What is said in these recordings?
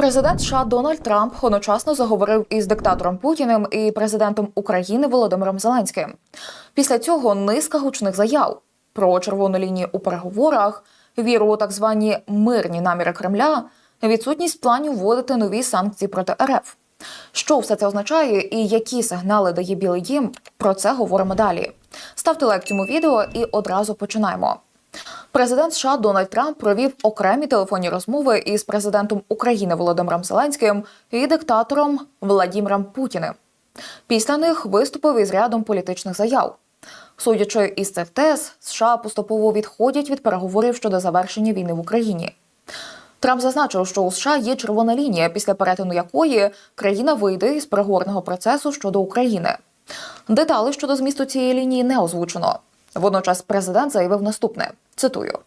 Президент США Дональд Трамп одночасно заговорив із диктатором Путіним і президентом України Володимиром Зеленським. Після цього низка гучних заяв про червону лінію у переговорах, віру у так звані мирні наміри Кремля, відсутність планів вводити нові санкції проти РФ. Що все це означає і які сигнали дає Білий Дім? Про це говоримо далі. Ставте лайк цьому відео і одразу починаємо. Президент США Дональд Трамп провів окремі телефонні розмови із президентом України Володимиром Зеленським і диктатором Владіміром Путіним. Після них виступив із рядом політичних заяв. Судячи із цих тез, США поступово відходять від переговорів щодо завершення війни в Україні. Трамп зазначив, що у США є червона лінія, після перетину якої країна вийде із переговорного процесу щодо України. Детали щодо змісту цієї лінії не озвучено. Водночас президент заявив наступне: цитую.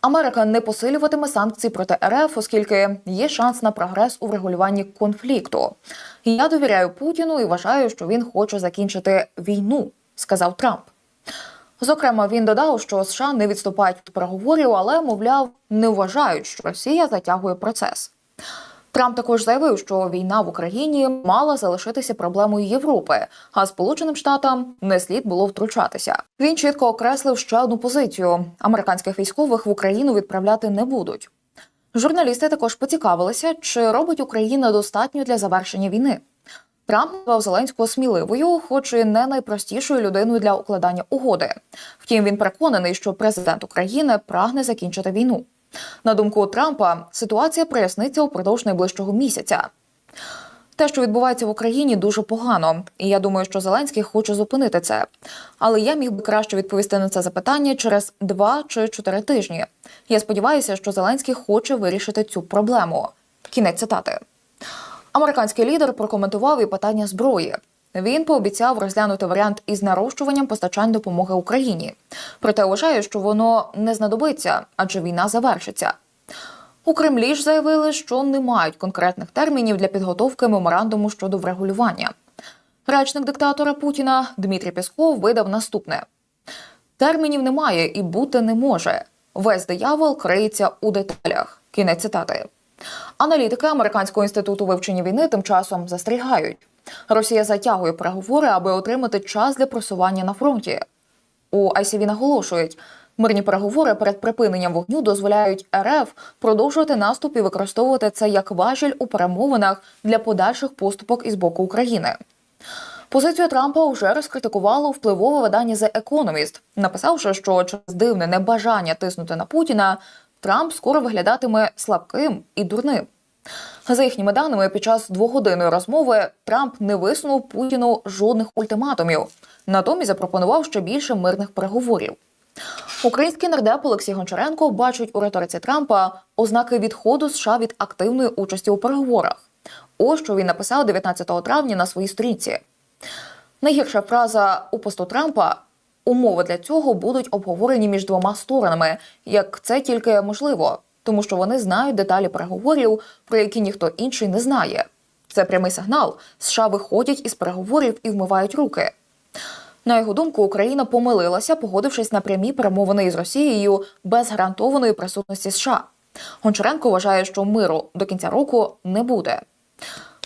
Америка не посилюватиме санкції проти РФ, оскільки є шанс на прогрес у врегулюванні конфлікту. Я довіряю Путіну і вважаю, що він хоче закінчити війну, сказав Трамп. Зокрема, він додав, що США не відступають від переговорів, але, мовляв, не вважають, що Росія затягує процес. Трамп також заявив, що війна в Україні мала залишитися проблемою Європи, а Сполученим Штатам не слід було втручатися. Він чітко окреслив ще одну позицію: американських військових в Україну відправляти не будуть. Журналісти також поцікавилися, чи робить Україна достатньо для завершення війни. Трамп назвав Зеленського сміливою, хоч і не найпростішою людиною для укладання угоди. Втім, він переконаний, що президент України прагне закінчити війну. На думку Трампа, ситуація проясниться упродовж найближчого місяця. Те, що відбувається в Україні, дуже погано, і я думаю, що Зеленський хоче зупинити це. Але я міг би краще відповісти на це запитання через два чи чотири тижні. Я сподіваюся, що Зеленський хоче вирішити цю проблему. Кінець цитати. Американський лідер прокоментував і питання зброї. Він пообіцяв розглянути варіант із нарощуванням постачань допомоги Україні. Проте вважає, що воно не знадобиться, адже війна завершиться. У Кремлі ж заявили, що не мають конкретних термінів для підготовки меморандуму щодо врегулювання. Речник диктатора Путіна Дмитрій Пєсков видав наступне: термінів немає і бути не може. Весь диявол криється у деталях. Кінець цитати. Аналітики Американського інституту вивчення війни тим часом застерігають. Росія затягує переговори, аби отримати час для просування на фронті. У ICV наголошують, мирні переговори перед припиненням вогню дозволяють РФ продовжувати наступ і використовувати це як важіль у перемовинах для подальших поступок із боку України. Позицію Трампа вже розкритикувало впливове видання The Economist, написавши, що через дивне небажання тиснути на Путіна Трамп скоро виглядатиме слабким і дурним. За їхніми даними, під час двогодинної розмови Трамп не висунув Путіну жодних ультиматумів, натомість запропонував ще більше мирних переговорів. Український нардеп Олексій Гончаренко бачить у риториці Трампа ознаки відходу США від активної участі у переговорах. Ось що він написав 19 травня на своїй сторінці. Найгірша фраза у посту Трампа умови для цього будуть обговорені між двома сторонами, як це тільки можливо, тому що вони знають деталі переговорів, про які ніхто інший не знає. Це прямий сигнал. США виходять із переговорів і вмивають руки. На його думку, Україна помилилася, погодившись на прямі перемовини із Росією без гарантованої присутності США. Гончаренко вважає, що миру до кінця року не буде.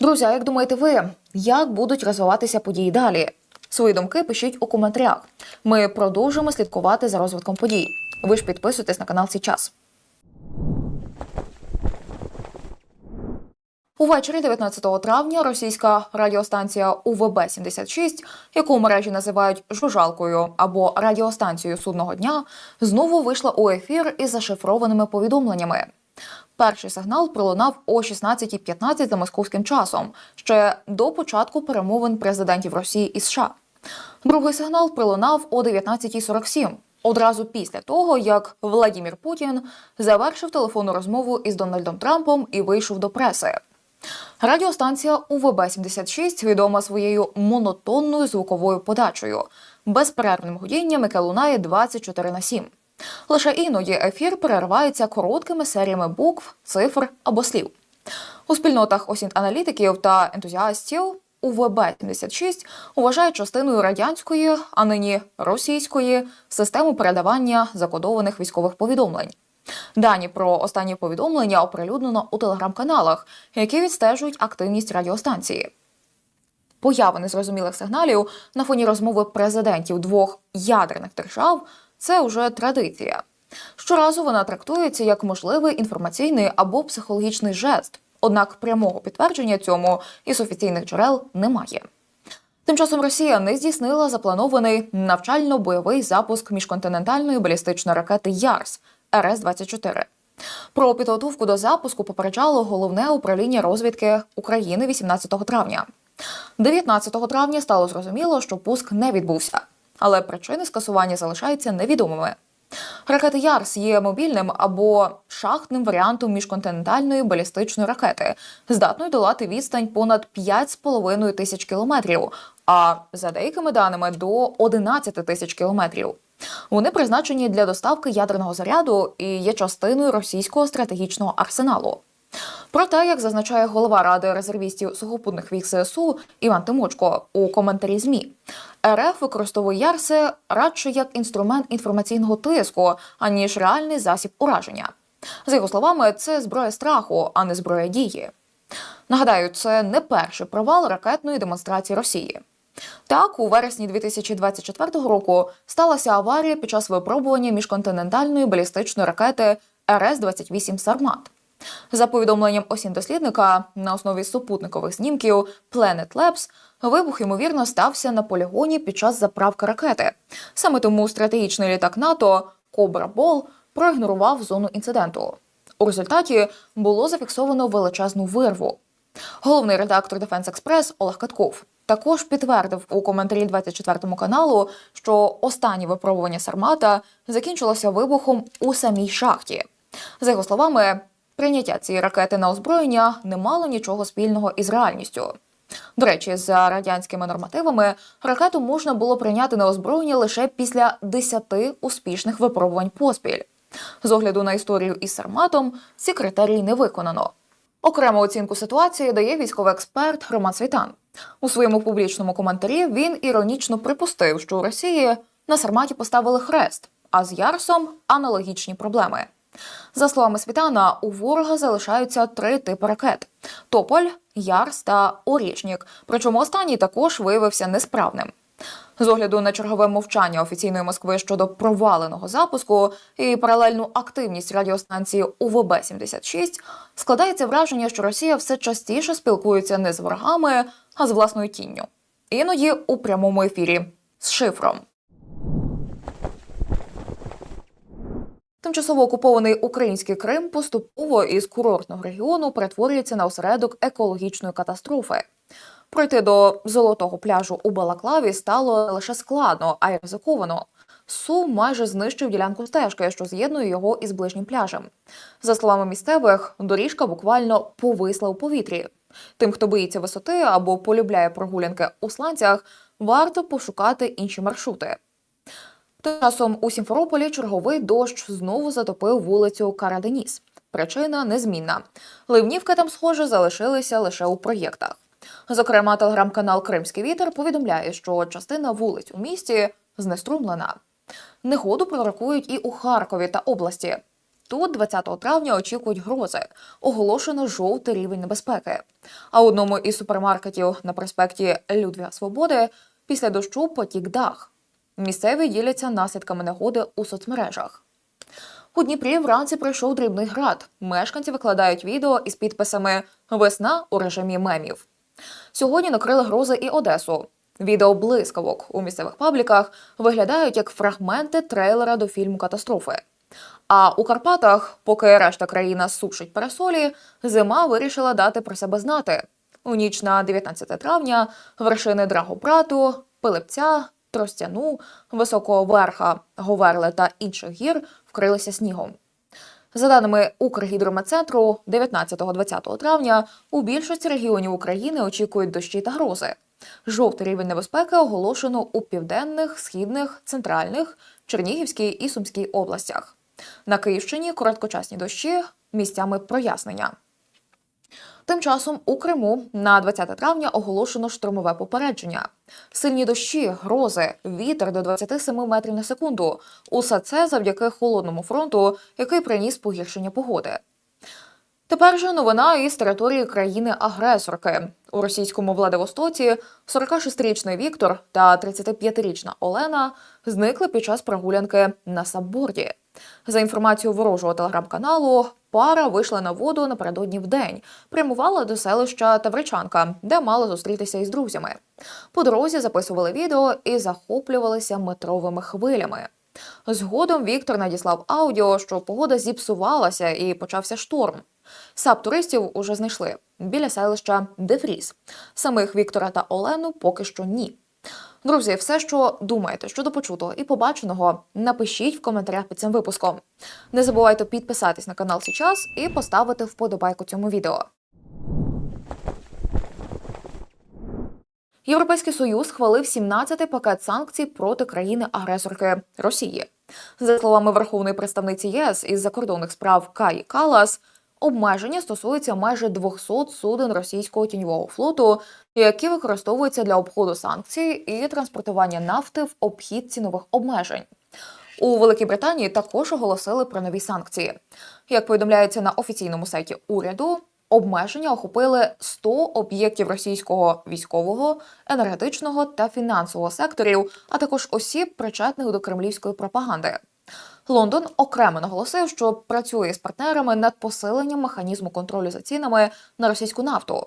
Друзі, а як думаєте ви, як будуть розвиватися події далі? Свої думки пишіть у коментарях. Ми продовжимо слідкувати за розвитком подій. Ви ж підписуйтесь на канал Січас. Увечері 19 травня російська радіостанція УВБ-76, яку мережі називають жужалкою або радіостанцією судного дня, знову вийшла у ефір із зашифрованими повідомленнями. Перший сигнал пролунав о 16.15 за московським часом, ще до початку перемовин президентів Росії і США. Другий сигнал пролунав о 19.47, одразу після того, як Владімір Путін завершив телефонну розмову із Дональдом Трампом і вийшов до преси. Радіостанція УВБ-76 відома своєю монотонною звуковою подачею, безперервним гудінням, яке лунає 24 на 7. Лише іноді ефір переривається короткими серіями букв, цифр або слів. У спільнотах осінт-аналітиків та ентузіастів УВБ-76 вважають частиною радянської, а нині російської системи передавання закодованих військових повідомлень. Дані про останні повідомлення оприлюднено у телеграм-каналах, які відстежують активність радіостанції. Поява незрозумілих сигналів на фоні розмови президентів двох ядерних держав це вже традиція. Щоразу вона трактується як можливий інформаційний або психологічний жест, однак прямого підтвердження цьому із офіційних джерел немає. Тим часом Росія не здійснила запланований навчально-бойовий запуск міжконтинентальної балістичної ракети ЯРС РС-24. Про підготовку до запуску попереджало головне управління розвідки України 18 травня. 19 травня стало зрозуміло, що пуск не відбувся, але причини скасування залишаються невідомими. Ракета Ярс є мобільним або шахтним варіантом міжконтинентальної балістичної ракети, здатною долати відстань понад 5,5 тисяч кілометрів, а за деякими даними до 11 тисяч кілометрів. Вони призначені для доставки ядерного заряду і є частиною російського стратегічного арсеналу. Проте, як зазначає голова ради резервістів сухопутних військ ЗСУ Іван Тимочко у коментарі ЗМІ, РФ використовує Ярси радше як інструмент інформаційного тиску, аніж реальний засіб ураження. За його словами, це зброя страху, а не зброя дії. Нагадаю, це не перший провал ракетної демонстрації Росії. Так, у вересні 2024 року сталася аварія під час випробування міжконтинентальної балістичної ракети РС-28 Сармат. За повідомленням осінь-дослідника на основі супутникових знімків Planet Labs, вибух ймовірно стався на полігоні під час заправки ракети. Саме тому стратегічний літак НАТО Кобра Бол проігнорував зону інциденту. У результаті було зафіксовано величезну вирву. Головний редактор Defense Express Олег Катков також підтвердив у коментарі 24 каналу, що останнє випробування Сармата закінчилося вибухом у самій шахті. За його словами, прийняття цієї ракети на озброєння не мало нічого спільного із реальністю. До речі, за радянськими нормативами ракету можна було прийняти на озброєння лише після 10 успішних випробувань поспіль. З огляду на історію із Сарматом ці критерії не виконано. Окрему оцінку ситуації дає військовий експерт Роман Світан. У своєму публічному коментарі він іронічно припустив, що у Росії на Сарматі поставили хрест, а з Ярсом аналогічні проблеми. За словами Світана, у ворога залишаються три типи ракет: Тополь, Ярс та Орішнік. Причому останній також виявився несправним. З огляду на чергове мовчання офіційної Москви щодо проваленого запуску і паралельну активність радіостанції УВБ-76, складається враження, що Росія все частіше спілкується не з ворогами, а з власною тінню. Іноді у прямому ефірі з шифром. Тимчасово окупований український Крим поступово із курортного регіону перетворюється на осередок екологічної катастрофи. Пройти до золотого пляжу у Балаклаві стало не лише складно, а й ризиковано. Су майже знищив ділянку стежки, що з'єднує його із ближнім пляжем. За словами місцевих, доріжка буквально повисла у повітрі. Тим, хто боїться висоти або полюбляє прогулянки у сланцях, варто пошукати інші маршрути. Тим часом у Сімферополі черговий дощ знову затопив вулицю Караденіс. Причина незмінна. Ливнівки там, схоже, залишилися лише у проєктах. Зокрема, телеграм-канал Кримський вітер повідомляє, що частина вулиць у місті знеструмлена. Негоду пророкують і у Харкові та області. Тут 20 травня очікують грози. Оголошено жовтий рівень небезпеки. А одному із супермаркетів на проспекті Людвіга Свободи після дощу потік дах. Місцеві діляться наслідками негоди у соцмережах. У Дніпрі вранці прийшов дрібний град. Мешканці викладають відео із підписами Весна у режимі мемів. Сьогодні накрили грози і Одесу. Відео блискавок у місцевих пабліках виглядають як фрагменти трейлера до фільму Катастрофи. А у Карпатах, поки решта країна сушить парасолі, зима вирішила дати про себе знати. У ніч на 19 травня вершини Драгобрату, Пилипця, Тростяну, Високого Верха, Говерле та інших гір вкрилися снігом. За даними Укргідрометцентру, 19-20 травня у більшості регіонів України очікують дощі та грози. Жовтий рівень небезпеки оголошено у південних, східних, центральних, Чернігівській і Сумській областях. На Київщині короткочасні дощі, місцями прояснення. Тим часом у Криму на 20 травня оголошено штурмове попередження. Сильні дощі, грози, вітер до 27 метрів на секунду. Усе це завдяки холодному фронту, який приніс погіршення погоди. Тепер же новина із території країни-агресорки. У російському Владивостоці 46-річний Віктор та 35-річна Олена зникли під час прогулянки на сабборді. За інформацією ворожого телеграм-каналу, пара вийшла на воду напередодні в день, прямувала до селища Тавричанка, де мала зустрітися із друзями. По дорозі записували відео і захоплювалися метровими хвилями. Згодом Віктор надіслав аудіо, що погода зіпсувалася і почався шторм. Сап туристів уже знайшли біля селища Дефріз. Самих Віктора та Олену поки що ні. Друзі, все, що думаєте щодо почутого і побаченого, напишіть в коментарях під цим випуском. Не забувайте підписатись на канал сейчас і поставити вподобайку цьому відео. Європейський союз схвалив 17-й пакет санкцій проти країни-агресорки Росії. За словами верховної представниці ЄС із закордонних справ Каї Калас, обмеження стосуються майже 200 суден російського тіньового флоту, які використовуються для обходу санкцій і транспортування нафти в обхід цінових обмежень. У Великій Британії також оголосили про нові санкції. Як повідомляється на офіційному сайті уряду, обмеження охопили 100 об'єктів російського військового, енергетичного та фінансового секторів, а також осіб, причетних до кремлівської пропаганди. Лондон окремо наголосив, що працює з партнерами над посиленням механізму контролю за цінами на російську нафту.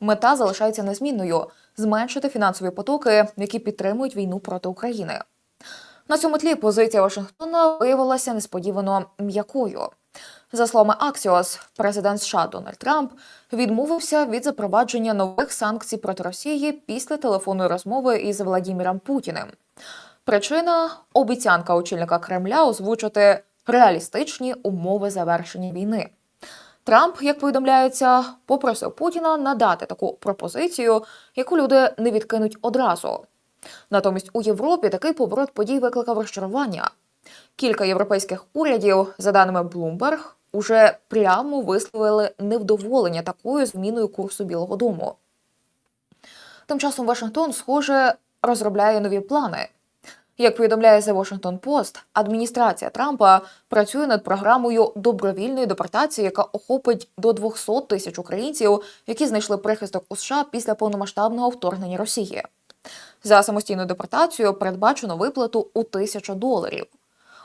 Мета залишається незмінною зменшити фінансові потоки, які підтримують війну проти України. На цьому тлі позиція Вашингтона виявилася несподівано м'якою. За словами Axios, президент США Дональд Трамп відмовився від запровадження нових санкцій проти Росії після телефонної розмови із Владіміром Путіним. Причина обіцянка очільника Кремля озвучити реалістичні умови завершення війни. Трамп, як повідомляється, попросив Путіна надати таку пропозицію, яку люди не відкинуть одразу. Натомість у Європі такий поворот подій викликав розчарування. Кілька європейських урядів, за даними Bloomberg, уже прямо висловили невдоволення такою зміною курсу Білого Дому. Тим часом Вашингтон, схоже, розробляє нові плани. Як повідомляє The Washington Post, адміністрація Трампа працює над програмою добровільної депортації, яка охопить до 200 тисяч українців, які знайшли прихисток у США після повномасштабного вторгнення Росії. За самостійну депортацію передбачено виплату у тисячу доларів.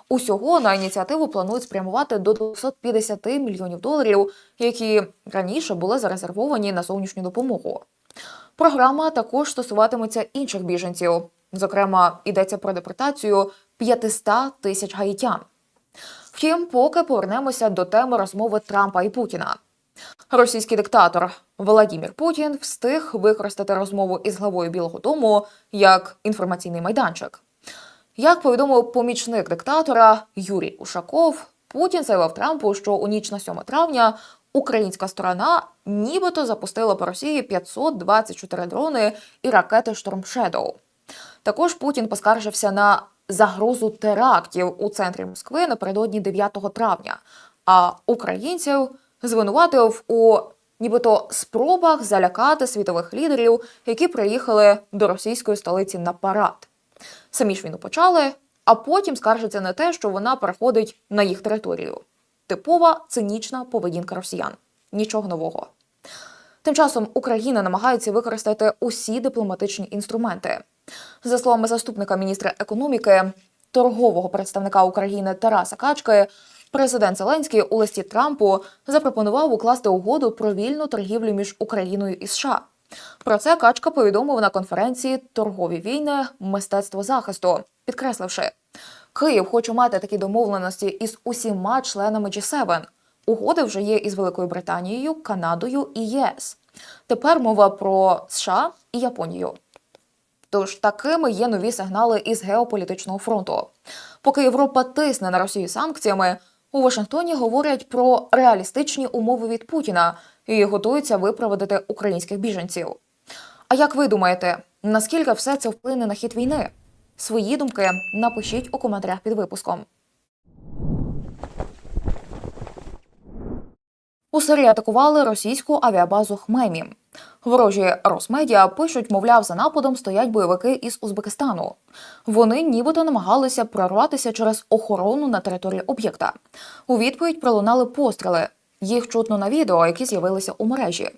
Усього на ініціативу планують спрямувати до 250 мільйонів доларів, які раніше були зарезервовані на зовнішню допомогу. Програма також стосуватиметься інших біженців. Зокрема, йдеться про депортацію 500 тисяч гаїтян. Втім, поки повернемося до теми розмови Трампа і Путіна. Російський диктатор Володимир Путін встиг використати розмову із главою Білого Дому як інформаційний майданчик. Як повідомив помічник диктатора Юрій Ушаков, Путін заявив Трампу, що у ніч на 7 травня українська сторона нібито запустила по Росії 524 дрони і ракети Шторм Shadow. Також Путін поскаржився на загрозу терактів у центрі Москви напередодні 9 травня, а українців звинуватив у нібито спробах залякати світових лідерів, які приїхали до російської столиці на парад. Самі ж війну почали, а потім скаржаться на те, що вона переходить на їх територію. Типова цинічна поведінка росіян. Нічого нового. Тим часом Україна намагається використати усі дипломатичні інструменти. За словами заступника міністра економіки, торгового представника України Тараса Качки, президент Зеленський у листі Трампу запропонував укласти угоду про вільну торгівлю між Україною і США. Про це Качка повідомив на конференції Торгові війни мистецтво захисту, підкресливши, Київ хоче мати такі домовленості із усіма членами G7. Угоди вже є із Великою Британією, Канадою і ЄС. Тепер мова про США і Японію. Тож такими є нові сигнали із геополітичного фронту. Поки Європа тисне на Росію санкціями, у Вашингтоні говорять про реалістичні умови від Путіна і готуються випроводити українських біженців. А як ви думаєте, наскільки все це вплине на хід війни? Свої думки напишіть у коментарях під випуском. У Сирії атакували російську авіабазу Хмемі. Ворожі Росмедіа пишуть, мовляв, за нападом стоять бойовики із Узбекистану. Вони нібито намагалися прорватися через охорону на території об'єкта. У відповідь пролунали постріли. Їх чутно на відео, які з'явилися у мережі.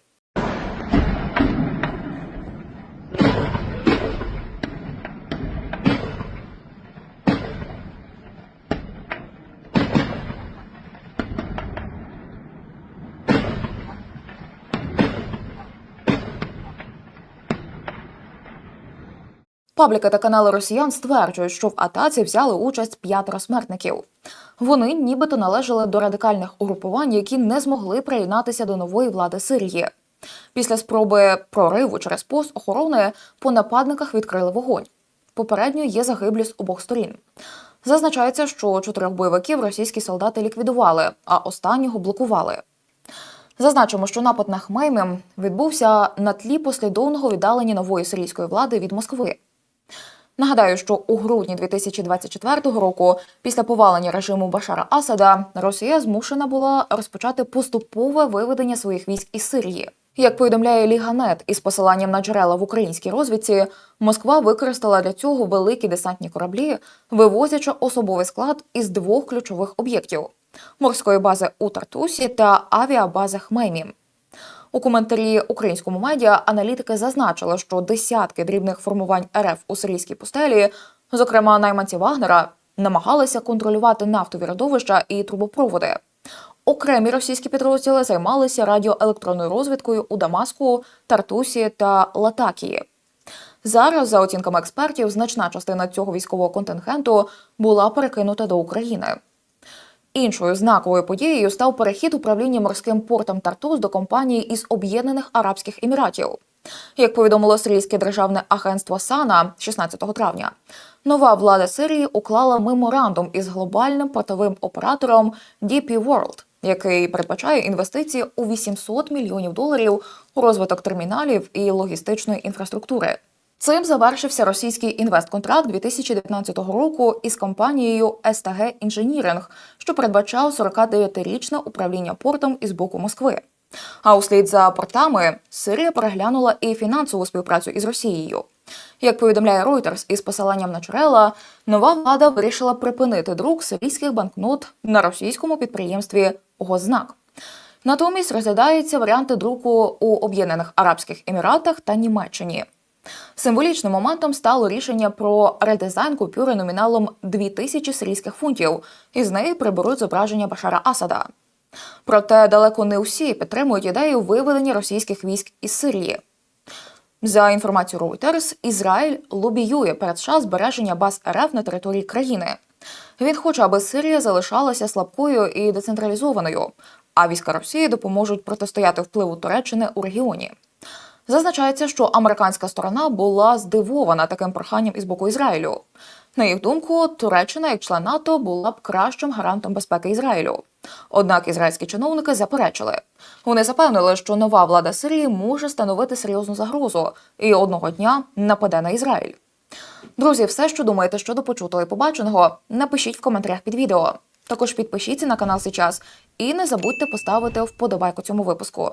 Пабліки та канали росіян стверджують, що в атаці взяли участь п'ятеро смертників. Вони нібито належали до радикальних угрупувань, які не змогли приєднатися до нової влади Сирії. Після спроби прориву через пост охорони по нападниках відкрили вогонь. Попередньо є загиблі з обох сторін. Зазначається, що чотирьох бойовиків російські солдати ліквідували, а останнього блокували. Зазначимо, що напад на Хмеймі відбувся на тлі послідовного віддалення нової сирійської влади від Москви. Нагадаю, що у грудні 2024 року, після повалення режиму Башара Асада, Росія змушена була розпочати поступове виведення своїх військ із Сирії. Як повідомляє Ліганет із посиланням на джерела в українській розвідці, Москва використала для цього великі десантні кораблі, вивозячи особовий склад із двох ключових об'єктів морської бази у Тартусі та авіабази Хмеймі. У коментарі українському медіа аналітики зазначили, що десятки дрібних формувань РФ у сирійській пустелі, зокрема найманці Вагнера, намагалися контролювати нафтові родовища і трубопроводи. Окремі російські підрозділи займалися радіоелектронною розвідкою у Дамаску, Тартусі та Латакії. Зараз, за оцінками експертів, значна частина цього військового контингенту була перекинута до України. Іншою знаковою подією став перехід управління морським портом Тартус до компанії із Об'єднаних Арабських Еміратів. Як повідомило сирійське державне агентство Сана 16 травня, нова влада Сирії уклала меморандум із глобальним портовим оператором DP World, який передбачає інвестиції у 800 мільйонів доларів у розвиток терміналів і логістичної інфраструктури. Цим завершився російський інвестконтракт 2019 року із компанією СТГ Інженіринг, що передбачав 49-річне управління портом із боку Москви. А услід за портами Сирія переглянула і фінансову співпрацю із Росією. Як повідомляє Reuters із посиланням на джерела, нова влада вирішила припинити друк сирійських банкнот на російському підприємстві Гознак. Натомість розглядаються варіанти друку у Об'єднаних Арабських Еміратах та Німеччині. Символічним моментом стало рішення про редизайн купюри номіналом 2000 сирійських фунтів. Із неї приберуть зображення Башара Асада. Проте далеко не усі підтримують ідею виведення російських військ із Сирії. За інформацією Reuters, Ізраїль лобіює перед США збереження баз РФ на території країни. Він хоче, аби Сирія залишалася слабкою і децентралізованою, а війська Росії допоможуть протистояти впливу Туреччини у регіоні. Зазначається, що американська сторона була здивована таким проханням із боку Ізраїлю. На їх думку, Туреччина як член НАТО була б кращим гарантом безпеки Ізраїлю. Однак ізраїльські чиновники заперечили. Вони запевнили, що нова влада Сирії може становити серйозну загрозу і одного дня нападе на Ізраїль. Друзі, все, що думаєте щодо почутого і побаченого, напишіть в коментарях під відео. Також підпишіться на канал сейчас і не забудьте поставити вподобайку цьому випуску.